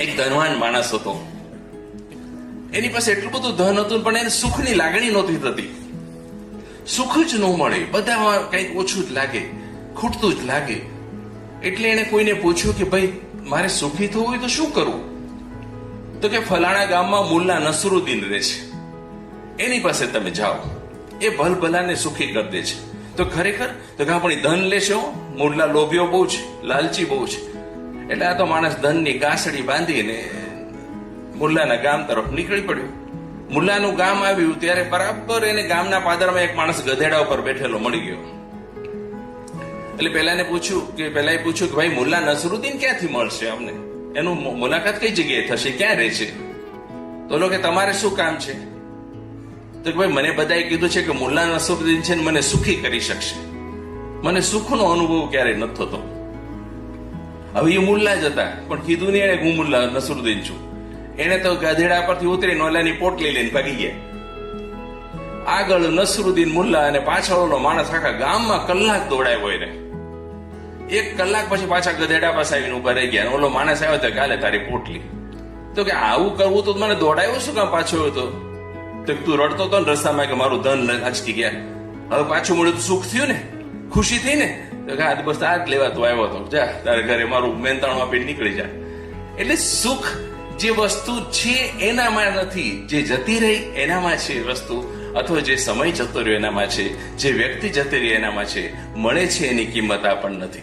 એક ધનવાન માણસ હતો. એની પાસે એટલું બધું ધન હતું પણ એને સુખની લાગણી નહોતી થતી. સુખ જ ન મળે. બધામાં કંઈક ઓછું જ લાગે, ખૂટતું જ લાગે. એટલે એને કોઈને પૂછ્યું કે ભાઈ, મારે સુખી થવું હોય તો શું કરવું તો કે ફલાણા ગામમાં મુલ્લા નસરુદ્દીન રહે છે. એની પાસે તમે જાઓ. એ ભલભલાને સુખી કરી દે છે. તો ખરેખર તો કે આપણી ધન લેશો મુલ્લા લોભ્યો બહુ છે, લાલચી બહુ છે. એટલે આ તો માણસ ધનની ગાંસડી બાંધીને મુલ્લાના ગામ તરફ નીકળી પડ્યો. મુલ્લાનું ગામ આવ્યું ત્યારે બરાબર એને ગામના પાદરમાં એક માણસ ગધેડા ઉપર બેઠેલો મળી ગયો. એટલે પહેલાને પૂછ્યું કે પહેલા પૂછ્યું કે ભાઈ, મુલ્લા નસરુદ્દીન ક્યાંથી મળશે અમને? એનું મુલાકાત કઈ જગ્યાએ થશે? ક્યાં રહે છે? તો લોકો તમારે શું કામ છે? તો ભાઈ, મને બધાએ કીધું છે કે મુલ્લા નસરુદ્દીન છે મને સુખી કરી શકશે. મને સુખનો અનુભવ ક્યારેય નથી થતો. હવે એ મુલ્લા જ હતા. પણ કીધું નહીં એને હું મુલ્લા નસરુદ્દીન છું. એને તો ગધેડા પરથી ઉતરી નોલાની પોટલી લઈને ભાગી ગયા. આગળ નસરુદ્દીન મુલ્લા અને પાછળ ઓલો માણસ આખા ગામમાં કલાક દોડાયો એને એક કલાક પછી પાછા ગધેડા પાસે આવીને ઊભા રહી ગયા ઓલો માણસ આવ્યો તો કાલે તારી પોટલી તો કે, આવું કરવું તો મને દોડાયો શું કામ પાછો હતો તો? તું રડતો હતો ને રસ્તામાં કે મારું ધન આંચકી ગયા. હવે પાછું મળ્યું તો સુખ થયું ને? ખુશી થઈ ને? તો બસ આ જ લેવા તું આવ્યો હતો જા, તારે ઘરે મારું મેંતાણું આપીને નીકળી જા. એટલે સુખ જે વસ્તુ છે એનામાં નથી, જે જતી રહી એનામાં છે વસ્તુ, અથવા જે સમય જતો રહ્યો એનામાં છે, જે વ્યક્તિ જતી રહી એનામાં છે, મળે છે એની કિંમત આ પણ નથી.